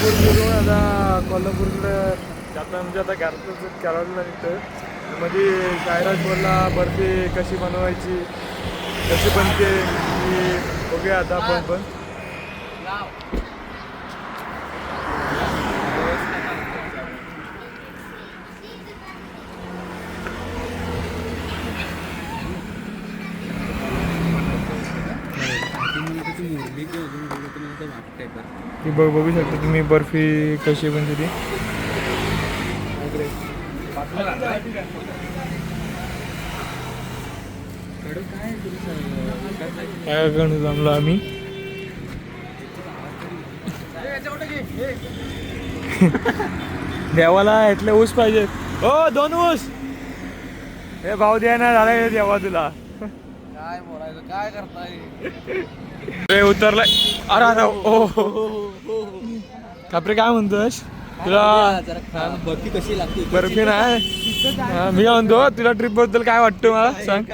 कोल्हापूरमधून आता कोल्हापूरला जाता म्हणजे आता घरातच करायला निघतं म्हणजे सायराज बोलला बर्फी कशी बनवायची कशी बनते ती बघूया आता आपण पण. ती बघ बघू शकता तुम्ही बर्फी कशी बनते म्हणजे ती. काय करणं जमलो आम्ही. देवाला इथले ऊस पाहिजे हो दोन ऊस. हे भाऊ द्या ना झाला देवा तुला. काय बोलायचं काय करताय? रे उतरलाय. अरे अरे ओ कापरे काय म्हणतोस? तुला बर्फी कशी लागते? बर्फी नाही? हा, मी म्हणतो तुला ट्रिपबद्दल काय वाटतं मला? सांग.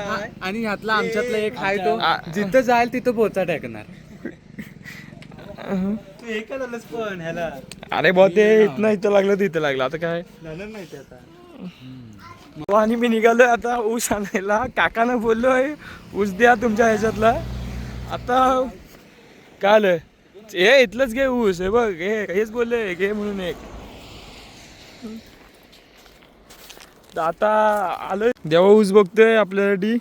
आणि ह्यातला आमच्यातला एक आहे तो जिथं जाईल तिथं पोचा टाकणार. तू एका झालंस पण ह्याला? अरे भाऊ ते इथनं इथं लागलं तर इथं लागलं. आता काय? नाही ते आता. भाऊ आणि मी निघालोय आता ऊस आणायला. काकानं बोललोय ऊस द्या तुमच्या ह्याच्यातला. आता काय आलं हे इथलंच घे ऊस हे बघ हे हेच बोलले घे म्हणून एक. आता आलोय. देवा ऊस बघतोय आपल्यासाठी.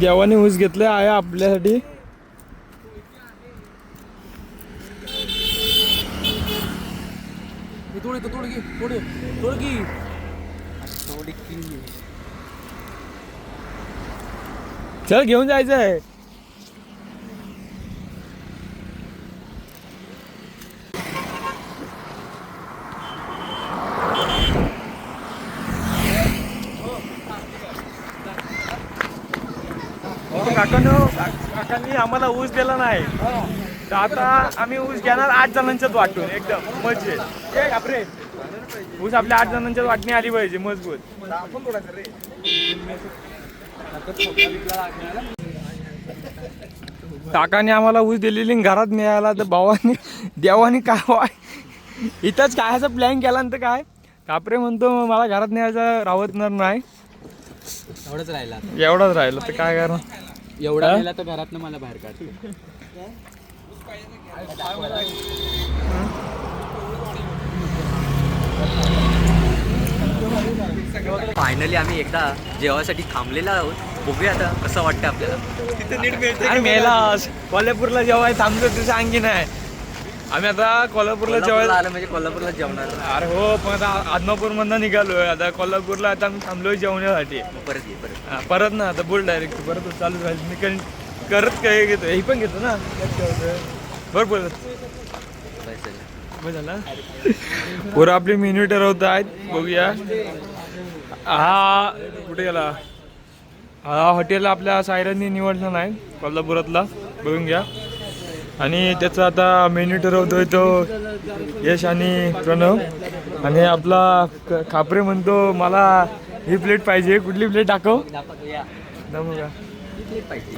देवाने ऊस घेतलाय आहे आपल्यासाठी. तोड तोड घे तोड तोड की तोड की चल घेऊन जायचंय काकानो काकांनी आम्हाला ऊस दिला नाही. तर आता आम्ही ऊस घेणार आठ जणांच्याच वाटून एकदम मजेत बापरे. ऊस आपल्या आठ जणांच्याच वाटणी आली पाहिजे मजबूत. काकाने आम्हाला ऊस दिलेली आणि घरात मिळाला तर भावाने देवाने काय वाय? इथंच खायचा प्लॅन केला तर काय? कापरे म्हणतो मला घरात न्यायचा राहतणार नाही. एवढंच राहिला एवढाच राहिलं तर काय करणार? एवढा? राहिला तर घरातनं मला बाहेर काढ फायनली आम्ही एकदा जेवासाठी थांबलेलो आहोत. बघूया आता कसं वाटतं आपल्याला. तिथे नीट मिळते अरे मेलास कोल्हापूरला जेव्हा थांबतो तुझं सांगी नाही. आम्ही आता कोल्हापूरला जेवायला आलं म्हणजे कोल्हापूरला जेवणार अरे हो पण आता आदमापूर मधनं निघालोय. आता कोल्हापूरला आता आम्ही थांबलोय जेवण्यासाठी. परत ये परत हा, परत ना आता बोल डायरेक्ट परत चालू राहील. मी करत काय घेतो? हे पण घेतो ना. बरं बोलत बस पोरं आपले मेन्यू ठरवत आहेत बघूया. हा कुठे गेला? हा हॉटेल आपल्या सायरांनी निवडला नाही कोल्हापुरातला. बघून घ्या. आणि त्याचा आता मेन्यू ठरवतोय तो यश आणि प्रणव. आणि आपला खापरे म्हणतो मला ही प्लेट पाहिजे. कुठली प्लेट टाकव दाखव का?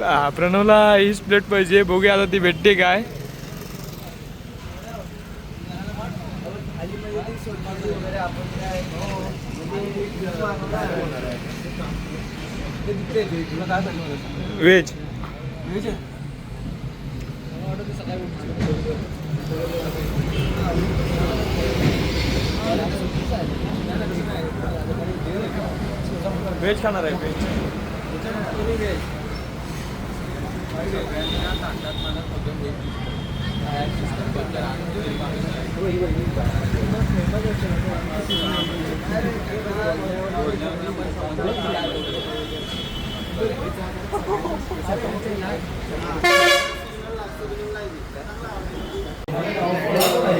हा, प्रणवला हीच प्लेट पाहिजे. बघूया आता ती भेटते काय. व्हेज व्हेज खाणार आहे व्हेज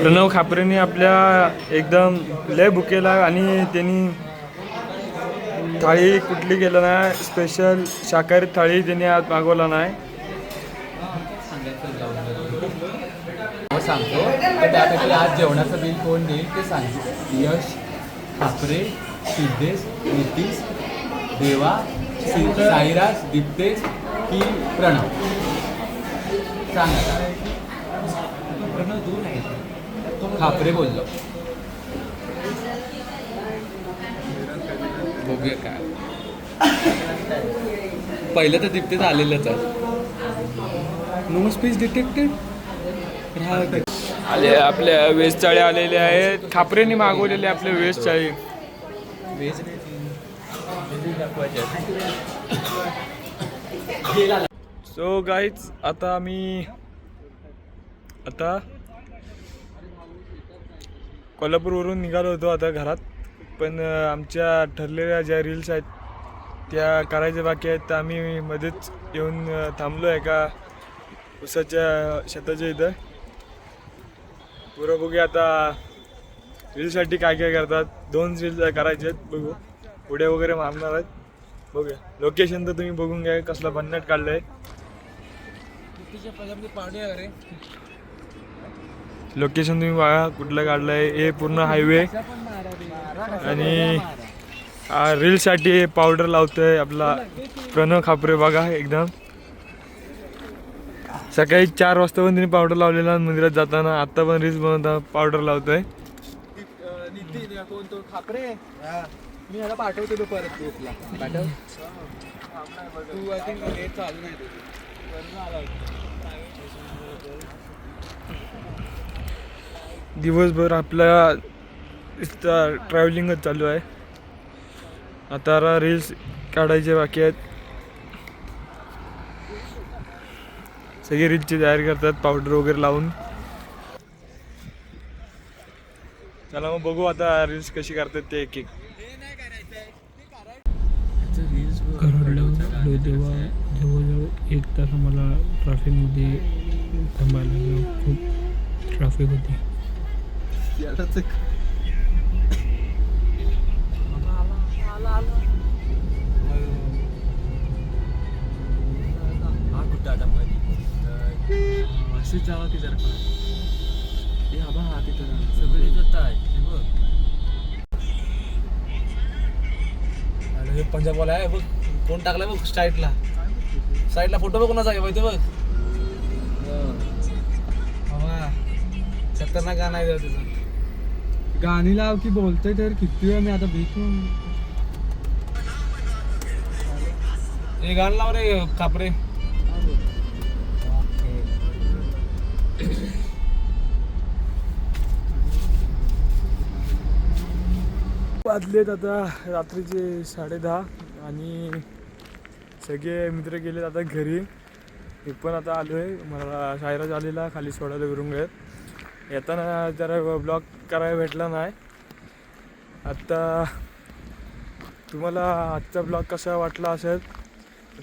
प्रणव खापरेने आपल्या एकदम लय बुकेला आणि त्यांनी थाळी कुठली केलं नाही स्पेशल शाकाहारी थाळी त्यांनी आज मागवला नाही. सांगतो. तर त्यापैकी आज जेवणाचं बिल कोण देईल ते सांग यश खापरे सिद्धेश नितीश देवा साईराज दीप्तेश की प्रणव? सांग. आता खापरे बोललो. बघूया काय. पहिलं तर दीप्तेच आलेलंच आहे. नो स्पेस डिटेक्टेड आले आपल्या वेज चाळी आलेले आहेत. खापरेने मागवलेले आपले वेज चाळी सो गाईज आता आम्ही आता कोल्हापूरवरून निघालो होतो आता घरात. पण आमच्या ठरलेल्या ज्या रील्स आहेत त्या करायच्या बाकी आहेत. तर आम्ही मध्येच येऊन थांबलो आहे एका उसाच्या शेताच्या इथं. पुरं बघूया आता रीलसाठी काय काय करतात. दोन रील्स करायचे आहेत बघू. पुढे वगैरे मारणार आहेत. बघूया. लोकेशन तर तुम्ही बघून घ्या कसलं भन्नाट काढलं आहे लोकेशन तुम्ही बघा कुठलं काढलं आहे हे पूर्ण हायवे आणि रीलसाठी पावडर लावतोय आपला प्रणव खापरे बघा एकदम. सकाळी चार वाजता पण त्यांनी पावडर लावलेला मंदिरात जाताना आता पण रील्स बनवता पावडर लावतोय. मी ह्याला पाठवतो तो परत ग्रुपला पाठव. तू आय थिंक नेट चालू नाही दिवसभर आपल्या ट्रॅव्हलिंगच चालू आहे. आता रील्स काढायचे बाकी आहेत. सगळे रील्सची तयारी करतात पावडर वगैरे लावून. चला मग बघू आता रील्स कशी करतात ते एक एक घराला तेव्हा जवळजवळ एक तास आम्हाला ट्रॅफिकमध्ये थांबायला लागलं. खूप ट्रॅफिक होती. हा कुठं अशीच जावा की जरा हे हा बा हा तिथं सगळे जात आहेत हे बघ. आणि हे पंजाबवाला आहे बघ. कोण टाकलाय बघ साईडला साईडला फोटो बघ कोणाचा आहे माहिती बघ. बाबा खतरनाक गाणं आहे तुझं गाणी लाव की बोलतोय तर किती वेळ मी आता भेटून हे गाणं लाव रे कापरे. वाजलेत आता रात्रीचे साडेदहा आणि सगळे मित्र गेलेत आता घरी. मी पण आता आलो आहे मला शायराज आलेला खाली सोडायला विरून गळत येताना जरा ब्लॉग करायला भेटला नाही. आत्ता तुम्हाला आजचा ब्लॉग कसा वाटला असेल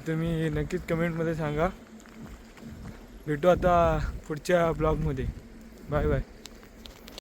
तुम्ही नक्कीच कमेंटमध्ये सांगा. भेटू आता पुढच्या ब्लॉगमध्ये बाय बाय.